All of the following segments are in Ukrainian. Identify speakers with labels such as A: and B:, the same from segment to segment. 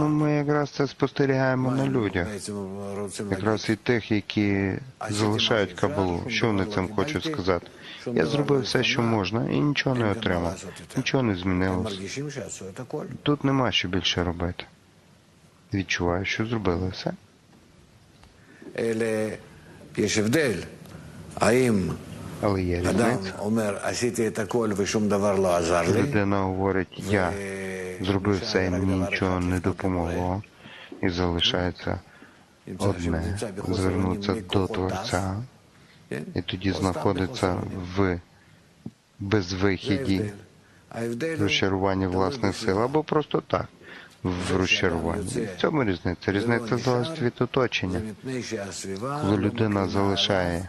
A: Ну, ми якраз це спостерігаємо на людях, якраз і тих, які залишають кабалу. Що вони цим хочуть сказати? Я зробив все, що можна, і нічого не отримав, нічого не змінилося. Тут нема що більше робити. Відчуваю, що зробили все. Але є різниця. Людина говорить, я зробив все, і мені нічого не допомогло, і залишається одне звернутися до Творця, і тоді знаходиться в безвихіді розчарування власних сил або просто так. В розчаруванні. В цьому різниця. Різниця залежить від оточення. Коли людина залишає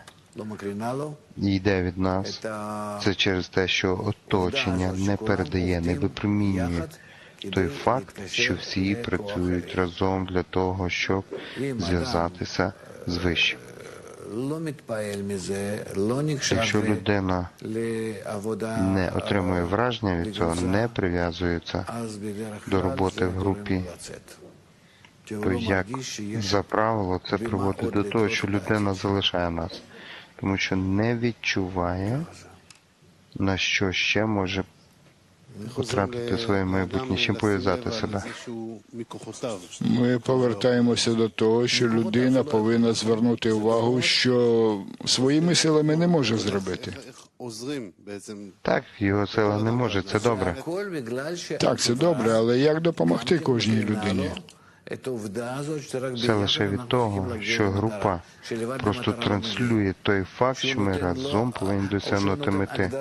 A: і йде від нас, це через те, що оточення не передає, не випромінює той факт, що всі працюють разом для того, щоб зв'язатися з вищим. Якщо людина не отримує враження від цього, не прив'язується до роботи в групі, то як за правило це приводить до того, що людина залишає нас, тому що не відчуває на що ще може втратити своє майбутнє, чим пов'язати себе.
B: Ми повертаємося до того, що людина повинна звернути увагу, що своїми силами не може зробити.
A: Так, його сила не може. Це добре.
B: Так, це добре, але як допомогти кожній людині?
A: Це лише від того, що група просто транслює той факт, що ми разом повинні досягнути мети.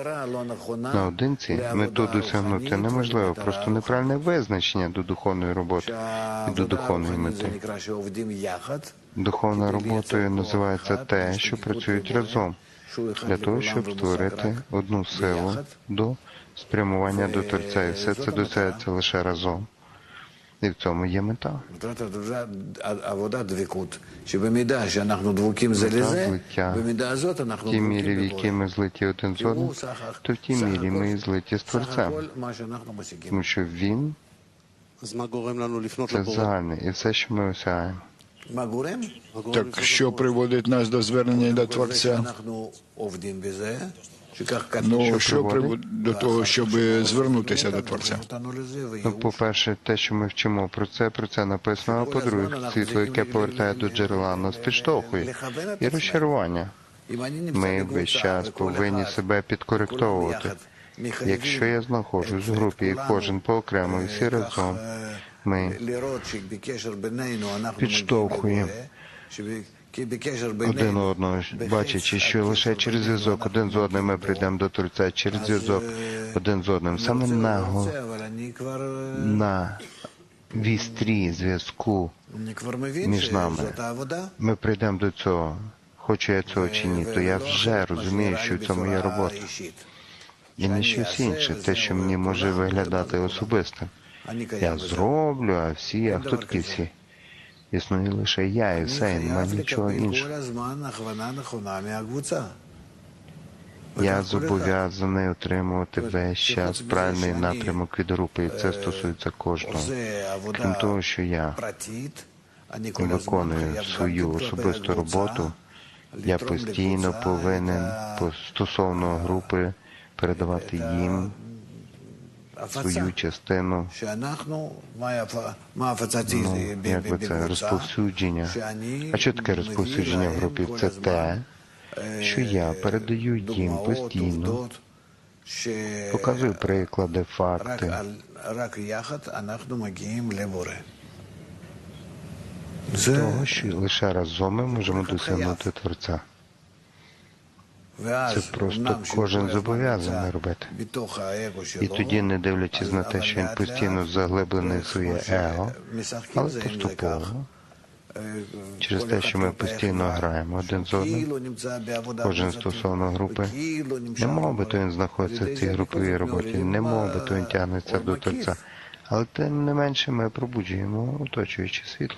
A: Наодинці мету досягнути неможливо, просто неправильне визначення до духовної роботи і до духовної мети. Духовною роботою називається те, що працюють разом, для того, щоб створити одну силу до спрямування до Творця. І все це досягається лише разом. І в цьому є мета.
C: А вода двікут. Чи беміда,
A: що
C: нахну
A: двуким
C: залізе, беміда
A: азота
C: нахну
A: двуким мірі, в якій ми злиті один з одним, то в тій мірі ми злиті з Творцем. Тому що Він це загальне, і все, що ми осягаємо.
B: Так що приводить нас до звернення до Творця? Ну,
A: що приводить
B: до того, щоб звернутися до творця?
A: Ну, по-перше, те, що ми вчимо про це, про це написано. А по-друге, світло, яке повертає до джерела, нас підштовхує і розчарування. Ми весь час повинні себе підкоректовувати. Якщо я знаходжусь в групі, і кожен по окремо, і всі разом ми підштовхуємо один одного, бачачи, що лише через зв'язок один з одним ми прийдемо до Творця, через зв'язок один з одним. Саме на, на вістрі зв'язку між нами. Ми прийдемо до цього. Хочу я цього чи ні, то я вже розумію, що це
C: моя
A: робота. І не щось інше, те, що мені може виглядати
C: особисто.
A: Я зроблю, а всі, а хто такі всі? Існує лише я і все, і немає нічого іншого. Я зобов'язаний отримувати весь час правильний напрямок від групи, і це стосується кожного. Крім того, що я виконую свою особисту роботу, я постійно повинен стосовно групи передавати їм свою частину, ну, як би це розповсюдження. А що таке розповсюдження в групі? Це те, що я передаю їм постійно, показую приклади, факти. Того, що лише разом ми можемо досягнути Творця. Це просто кожен зобов'язаний робити. І тоді, не дивлячись на те, що він постійно заглиблений в своє его, але поступово. Через те, що ми постійно граємо один з одним, кожен стосовно групи, не мов би то він знаходиться в цій груповій роботі, не мов би то він тягнеться до тельця, але тим не менше ми пробуджуємо оточуючи світло.